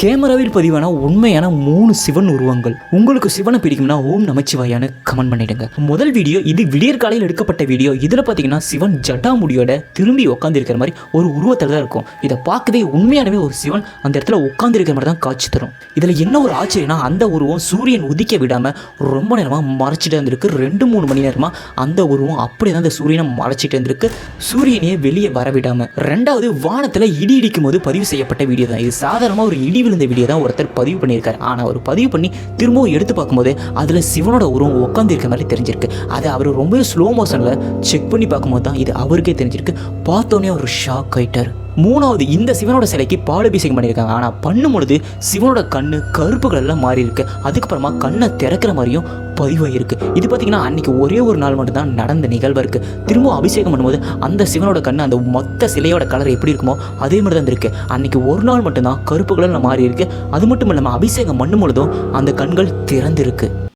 கேமராவில் பதிவான உண்மையான மூணு சிவன் உருவங்கள். உங்களுக்கு சிவனை பிடிக்கும்னா ஓம் நமச்சிவாயான்னு கமெண்ட் பண்ணிடுங்க. முதல் வீடியோ இது விடியற்காலையில் எடுக்கப்பட்ட வீடியோ இதில் பார்த்தீங்கன்னா சிவன் ஜட்டாமுடியோட திரும்பி உட்காந்துருக்கிற மாதிரி ஒரு உருவத்தில் தான் இருக்கும். இதை பார்க்கவே உண்மையானவே ஒரு சிவன் அந்த இடத்துல உட்காந்துருக்கிற மாதிரி தான் காட்சி தரும். இதில் என்ன ஒரு ஆச்சரியம்னா அந்த உருவம் சூரியன் உதிக்க விடாமல் ரொம்ப நேரமாக மறைச்சிட்டு இருந்திருக்கு ரெண்டு மூணு மணி நேரமாக அந்த உருவம் அப்படியே தான் அந்த சூரியனை மறைச்சிட்டு இருந்திருக்கு சூரியனையே வெளியே வர விடாமல் ரெண்டாவது வானத்தில் இடி இடிக்கும் போது பதிவு செய்யப்பட்ட வீடியோ தான். இது சாதாரணமாக ஒரு இடி விழுந்த வீடியோ தான் ஒருத்தர் பதிவு பண்ணியிருக்காரு. ஆனால் அவர் பதிவு பண்ணி திரும்பவும் எடுத்து பார்க்கும்போது அதில் சிவனோட உருவம் உட்காந்துருக்க மாதிரி தெரிஞ்சிருக்கு. அதை அவர் ரொம்ப ஸ்லோ மோஷனில் செக் பண்ணி பார்க்கும்போது தான் இது அவருக்கே தெரிஞ்சிருக்கு. பார்த்தோன்னே அவர் ஷாக் ஆயிட்டார். மூணாவது இந்த சிவனோட சிலைக்கு பாலபிஷேகம் பண்ணியிருக்காங்க. ஆனால் பண்ணும் பொழுது சிவனோட கண்ணு கருப்புகள் எல்லாம் மாறி இருக்கு. அதுக்கப்புறமா கண்ணை திறக்கிற மாதிரியும் பதிவாயிருக்கு. இது பார்த்தீங்கன்னா அன்னைக்கு ஒரே ஒரு நாள் மட்டும்தான் நடந்த நிகழ்வு இருக்கு. திரும்ப அபிஷேகம் பண்ணும்போது அந்த சிவனோட கண்ணு அந்த மொத்த சிலையோட கலர் எப்படி இருக்குமோ அதே மாதிரி தான் இருக்கு அன்னைக்கு ஒரு நாள் மட்டும்தான் கருப்பு கலரில் மாறி இருக்கு. அது மட்டும் இல்லாமல் அபிஷேகம் பண்ணும் பொழுதும் அந்த கண்கள் திறந்திருக்கு.